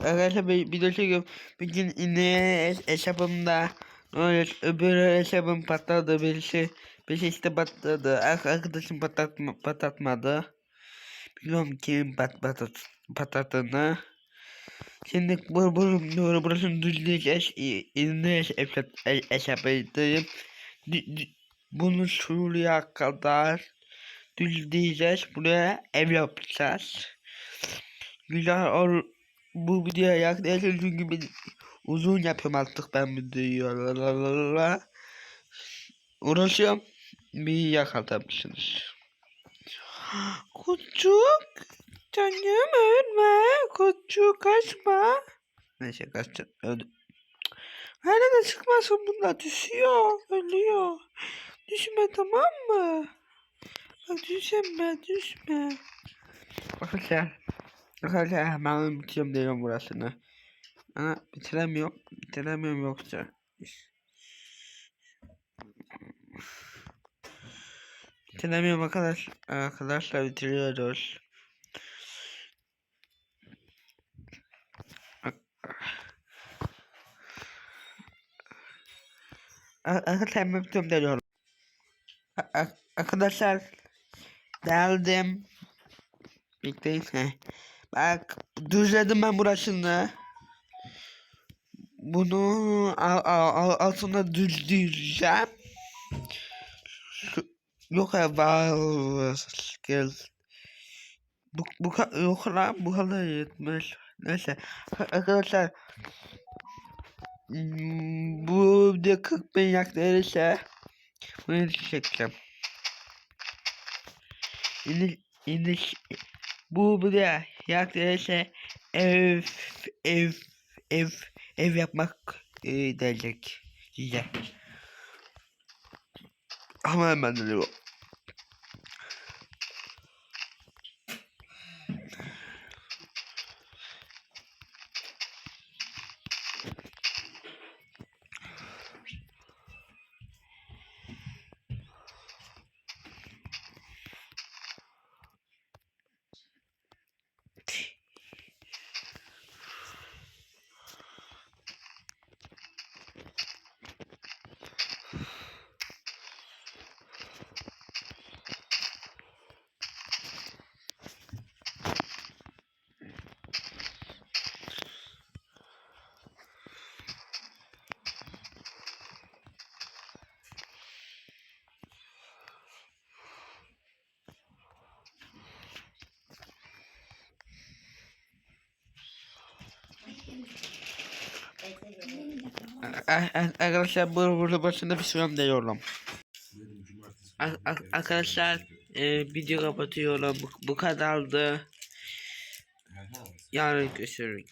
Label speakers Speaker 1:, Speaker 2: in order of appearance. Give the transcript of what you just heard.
Speaker 1: Arkadaşlar video çekiyorum. Bir gün yine hesabımda öyle öbür hesabım patladı. Birisi birisi işte patladı. Ar- arkadaşım patlatma, patlatmadı. Bilmiyorum kim pat, patat, patlattığını. Şimdi bu, bu, bu burasını düzleyeceğiz hesap hesabındayım bunu şuraya kadar düzleyeceğiz. Buraya ev yapacağız. Güzel ol bu videoya yaklaşık çünkü bir uzun yapıyorum artık ben videoyu. Uğraşıyorum. Bir yakalamışsınız Küçük canım ölme. Küçük kaçma. Neyse kaçtı öldü da çıkmasın bunlar? Düşüyor ölüyor. Düşme tamam mı? Bak düşme düşme. Arkadaşlar Arkadaşlar hemen bitiyorum diyorum burasını. Ama bitiremiyorum. Bitiremiyorum yoksa. Bitiremiyorum arkadaş. Arkadaşlar bitiriyoruz. Arkadaşlar hemen bitiyorum diyorum. A- a- Arkadaşlar geldim. Bekleyin. Bak düzledim ben burasını. Bunu al, al, al, altına düzleyeceğim. Şu, yok ya. Gel. Bu, bu yok lan bu kadar yetmez. Neyse arkadaşlar hmm, bu de 40 bin yaklaşırsa bunu çekeceğim. İndi, indi, bu yaklaşırsa ev ev ev ev yapmak e, derecek size. Ama hemen diyor. Arkadaşlar bu burada başında bir sıram diyorum. Arkadaşlar e, video kapatıyorum. Bu, bu kadardı. Yarın görüşürüz.